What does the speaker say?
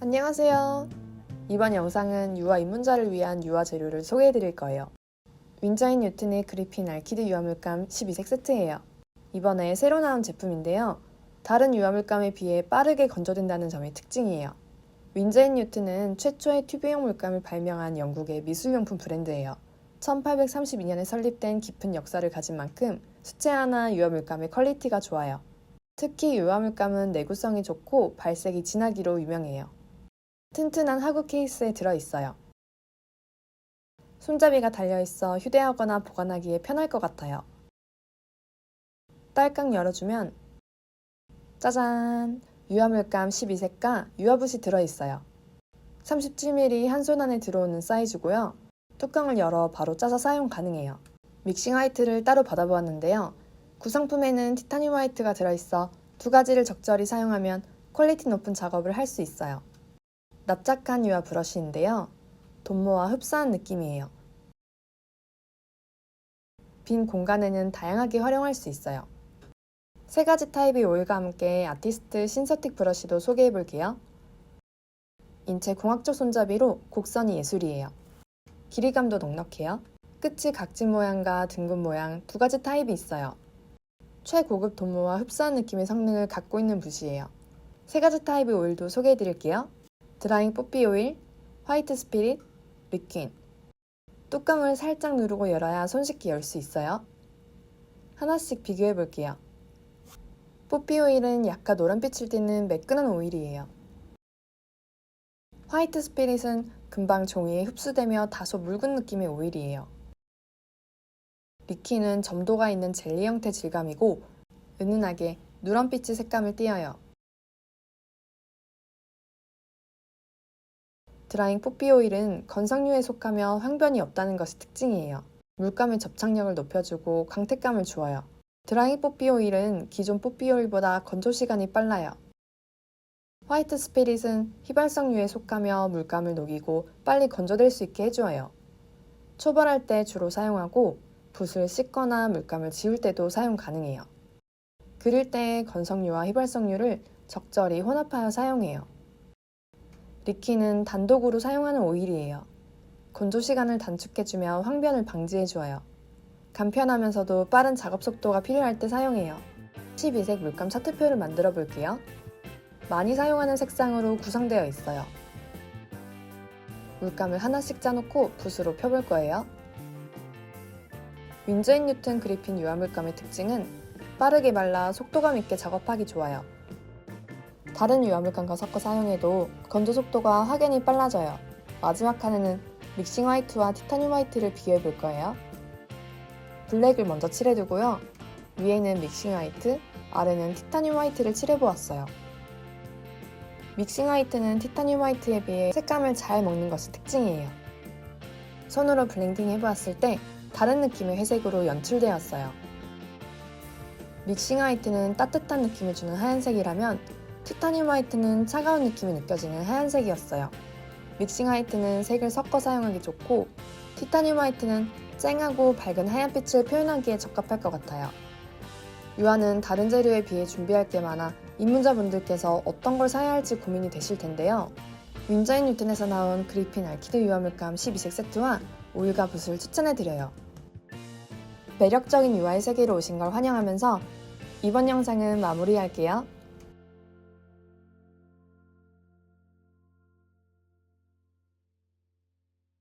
안녕하세요. 이번 영상은 유아 입문자를 위한 유아 재료를 소개해 드릴 거예요. 윈자인 뉴튼의 그리핀 알키드 유화물감 12색 세트예요. 이번에 새로 나온 제품인데요. 다른 유화물감에 비해 빠르게 건조된다는 점이 특징이에요. 윈자인 뉴튼은 최초의 튜브형 물감을 발명한 영국의 미술용품 브랜드예요. 1832년에 설립된 깊은 역사를 가진 만큼 수채 하나 유화물감의 퀄리티가 좋아요. 특히 유화물감은 내구성이 좋고 발색이 진하기로 유명해요. 튼튼한 하구 케이스에 들어있어요. 손잡이가 달려있어 휴대하거나 보관하기에 편할 것 같아요. 딸깍 열어주면 짜잔! 유화물감 12색과 유화붓이 들어있어요. 37mm 한 손 안에 들어오는 사이즈고요. 뚜껑을 열어 바로 짜서 사용 가능해요. 믹싱 화이트를 따로 받아보았는데요. 구성품에는 티타늄 화이트가 들어있어 두 가지를 적절히 사용하면 퀄리티 높은 작업을 할 수 있어요. 납작한 유화 브러쉬인데요. 돈모와 흡사한 느낌이에요. 빈 공간에는 다양하게 활용할 수 있어요. 세 가지 타입의 오일과 함께 아티스트 신서틱 브러쉬도 소개해 볼게요. 인체 공학적 손잡이로 곡선이 예술이에요. 길이감도 넉넉해요. 끝이 각진 모양과 둥근 모양 두 가지 타입이 있어요. 최고급 돈모와 흡사한 느낌의 성능을 갖고 있는 붓이에요. 세 가지 타입의 오일도 소개해 드릴게요. 드라잉 뽀삐 오일, 화이트 스피릿, 리퀸. 뚜껑을 살짝 누르고 열어야 손쉽게 열 수 있어요. 하나씩 비교해 볼게요. 뽀삐 오일은 약간 노란빛을 띠는 매끈한 오일이에요. 화이트 스피릿은 금방 종이에 흡수되며 다소 묽은 느낌의 오일이에요. 리퀴는 점도가 있는 젤리 형태 질감이고 은은하게 누런빛의 색감을 띄어요. 드라잉 뽀삐 오일은 건성류에 속하며 황변이 없다는 것이 특징이에요. 물감의 접착력을 높여주고 광택감을 주어요. 드라잉 뽀삐 오일은 기존 뽀삐 오일보다 건조 시간이 빨라요. 화이트 스피릿은 휘발성류에 속하며 물감을 녹이고 빨리 건조될 수 있게 해주어요. 초벌할 때 주로 사용하고 붓을 씻거나 물감을 지울 때도 사용 가능해요. 그릴 때 건성류와 휘발성류를 적절히 혼합하여 사용해요. 리퀴는 단독으로 사용하는 오일이에요. 건조 시간을 단축해주며 황변을 방지해주어요. 간편하면서도 빠른 작업 속도가 필요할 때 사용해요. 12색 물감 차트표를 만들어 볼게요. 많이 사용하는 색상으로 구성되어 있어요. 물감을 하나씩 짜놓고 붓으로 펴볼 거예요. 윈저인 뉴튼 그리핀 유화 물감의 특징은 빠르게 말라 속도감 있게 작업하기 좋아요. 다른 유화 물감과 섞어 사용해도 건조 속도가 확연히 빨라져요. 마지막 칸에는 믹싱 화이트와 티타늄 화이트를 비교해 볼 거예요. 블랙을 먼저 칠해두고요. 위에는 믹싱 화이트, 아래는 티타늄 화이트를 칠해보았어요. 믹싱 화이트는 티타늄 화이트에 비해 색감을 잘 먹는 것이 특징이에요. 손으로 블렌딩 해보았을 때 다른 느낌의 회색으로 연출되었어요. 믹싱 화이트는 따뜻한 느낌을 주는 하얀색이라면 티타늄 화이트는 차가운 느낌이 느껴지는 하얀색이었어요. 믹싱 화이트는 색을 섞어 사용하기 좋고 티타늄 화이트는 쨍하고 밝은 하얀빛을 표현하기에 적합할 것 같아요. 유화는 다른 재료에 비해 준비할 게 많아 입문자분들께서 어떤 걸 사야 할지 고민이 되실 텐데요. 윈자인 뉴튼에서 나온 그리핀 알키드 유화물감 12색 세트와 오일과 붓을 추천해드려요. 매력적인 유화의 세계로 오신 걸 환영하면서 이번 영상은 마무리할게요.